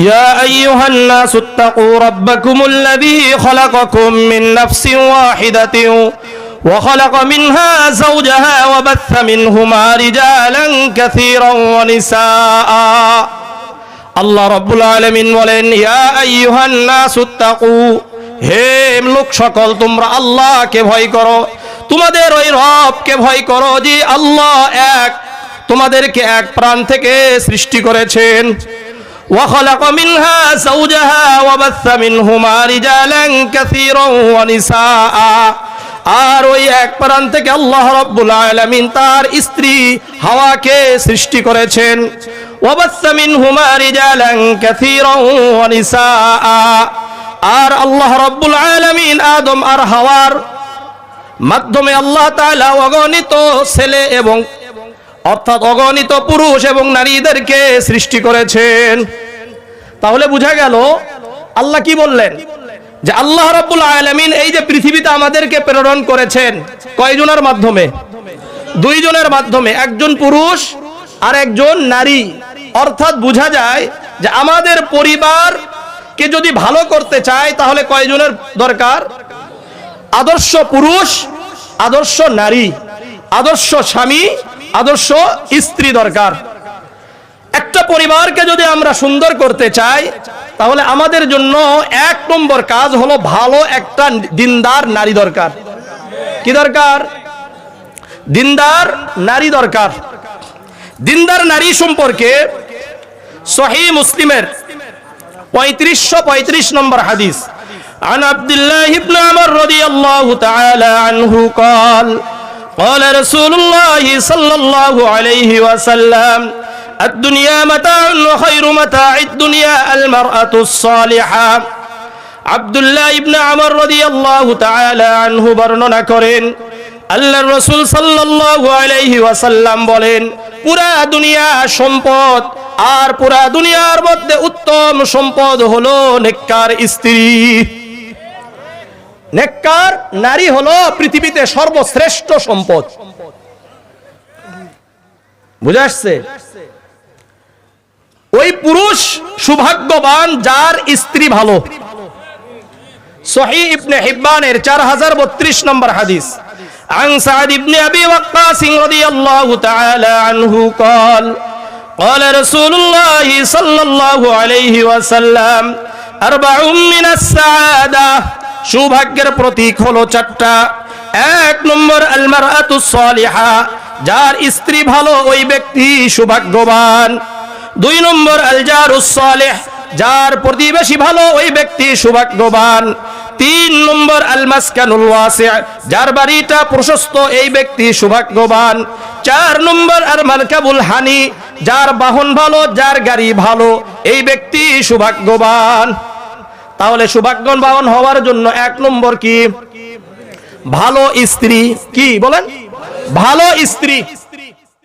يا أيها الناس اتقوا ربكم الذي خلقكم من نفس واحدة وخلق منها زوجها وبث منهما رجالا كثيرا ونساء আল্লাহ রব্বুল আলমিন বলেন ইয়া আইয়ুহান নাস উত্তাকু হে লোক সকল তোমরা আল্লাহকে ভয় করো তোমাদের ওই রবকে ভয় করো যে আল্লাহ এক তোমাদেরকে এক প্রাণ থেকে সৃষ্টি করেছেন وخلق منها زوجها وبث منهما رجالا كثيرا ونساء আর ওই এক প্রাণ থেকে আল্লাহ রব্বুল আলামিন তার স্ত্রী হাওয়াকে সৃষ্টি করেছেন وبث منهما رجالا كثيرا ونساء আর আল্লাহ রব্বুল আলামিন আদম আর হাওয়ার মাধ্যমে আল্লাহ তাআলা অগণিত ছেলে এবং অর্থাৎ অগণিত পুরুষ এবং নারীদেরকে সৃষ্টি করেছেন। তাহলে বোঝা গেল, আল্লাহ কি বললেন? যে আল্লাহ রাব্বুল আলামিন এই যে পৃথিবীতে আমাদেরকে প্রেরণ করেছেন, কয়জনের মাধ্যমে? দুইজনের মাধ্যমে, একজন পুরুষ আর একজন নারী। অর্থাৎ বোঝা যায় যে আমাদের পরিবারকে যদি ভালো করতে চায়, তাহলে কয়জনের দরকার? আদর্শ পুরুষ, আদর্শ নারী, আদর্শ স্বামী আদর্শ স্ত্রী দরকার একটা পরিবারকে যদি আমরা সুন্দর করতে চাই তাহলে আমাদের জন্য এক নম্বর কাজ হলো ভালো একটা দিনদার নারী দরকার কি দরকার দিনদার নারী দরকার দিনদার নারী সম্পর্কে সহি মুসলিমের পঁয়ত্রিশশো পঁয়ত্রিশ নম্বর হাদিস عن عبد الله بن عمر رضي الله تعالى عنه قال قال رسول الله صلى الله عليه وسلم الدنيا متاع وخير متاع الدنيا المرأة الصالحة আব্দুল্লাহ ইবনে আমর রাদিয়াল্লাহু তাআলা আনহু বর্ণনা করেন আল্লাহর রাসূল সাল্লাল্লাহু আলাইহি ওয়াসাল্লাম বলেন পুরা দুনিয়া সম্পদ আর পুরা দুনিয়ার মধ্যে উত্তম সম্পদ হলো নেককার স্ত্রী নেককার নারী হলো পৃথিবীতে সর্বশ্রেষ্ঠ সম্পদ বুঝে আসছে ওই পুরুষ সৌভাগ্যবান যার স্ত্রী ভালো সহি ইবনে হিব্বানের চার হাজার বত্রিশ নম্বর হাদিস عن سعد بن أبي وقاص رضي الله تعالى عنه قال قال رسول الله صلى الله عليه وسلم أربع من السعادة সৌভাগ্যের প্রতীক হলো চারটা। এক নম্বর আলমারাতু সালিহা, যার স্ত্রী ভালো, ওই ব্যক্তি সৌভাগ্যবান। দুই নম্বর আলজারুস সালেহ, যার প্রতিবেশী ভালো, ওই ব্যক্তি সৌভাগ্যবান। তিন নম্বর আল মাসকানুল ওয়াসি যার বাড়িটা প্রশস্ত, এই ব্যক্তি সৌভাগ্যবান। চার নম্বর আর মালকাবুল হানি, যার বাহন ভালো, যার গাড়ি ভালো, এই ব্যক্তি সৌভাগ্যবান। তাহলে সৌভাগ্যবান হওয়ার জন্য এক নম্বর কি? ভালো স্ত্রী কি বলেন? ভালো স্ত্রী।